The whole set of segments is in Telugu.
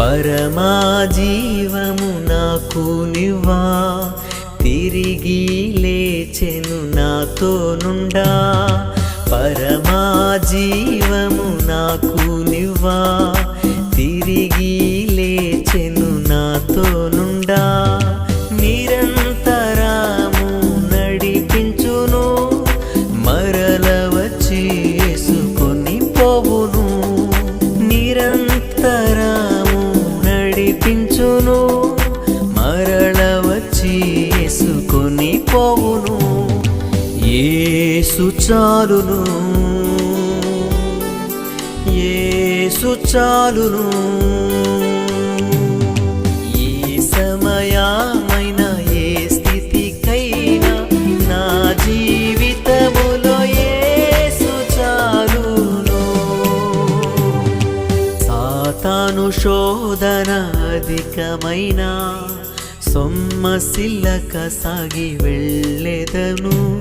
పరమాజీవము నాకు నివ్వా తిరిగి లేచెను నాతో నుండా పరమాజీవము నాకు నివ్వా తిరిగి లేచెను నాతో నుండా నిరంతరము నడిపించును. మరల వచ్చి యేసుకొని పోవును. నిరంతర పోవును. ఏసు చాలును. ఏసు చాలును. ఏ సమయమైన ఏ స్థితికైనా నా జీవితములో ఏసు చాలును. సాతాను శోధన అధికమైనా సొమ్మసిల్లక సాగి వెళ్ళెదను.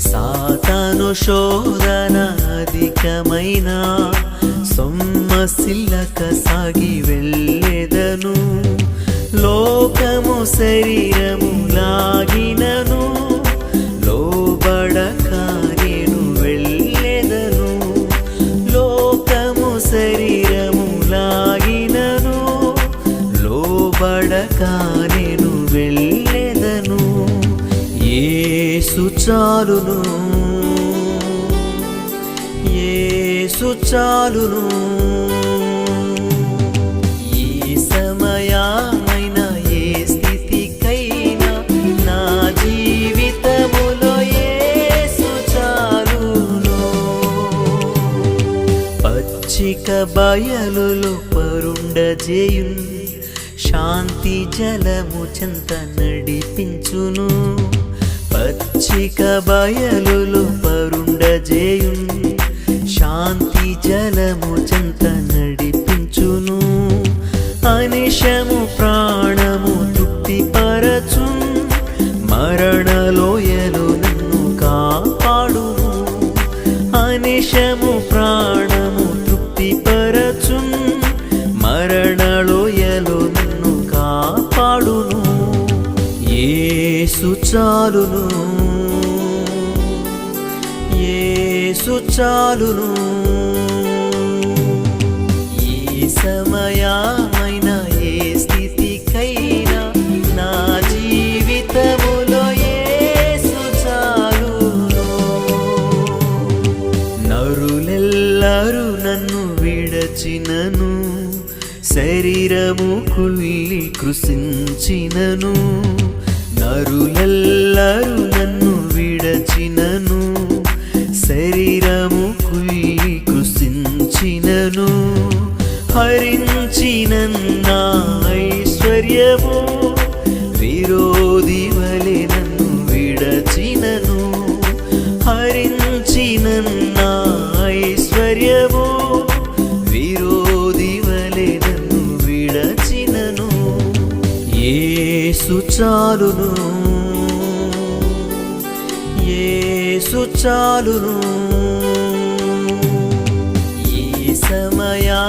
సాతాను శోధన అధికమైన సొమ్మసిల్లక సాగి వెళ్ళెదను. లోకము శరీరములా యేసు చాలును యేసు చాలును ఏ సమయమైన ఏ స్థితికైనా నా జీవితములో యేసు చాలును పచ్చిక బయలులు పరుండజేయున్ శాంతి జలము చెంత నడిపించును. పచ్చిక బయలులు పరుండజేయున్ శాంతి జలము చెంత నడిపించును. అనిశము ప్రాణము తృప్తిపరచున్ మరణలోయలు నన్ను కాపాడు అనిశము చాలును. యేసు చాలును. ఏ సమయమైన ఏ స్థితికైనా నా జీవితములో యేసు చాలును. నరులెల్లరూ నన్ను విడచినను. శరీరము కుల్లి కృషించినను నరులెల్లరూ నన్ను విడచినను శరీరము కుల్లి కృషించినను హరించిన ఐశ్వర్యము విరో ఏసు చాలును ఈ సమయా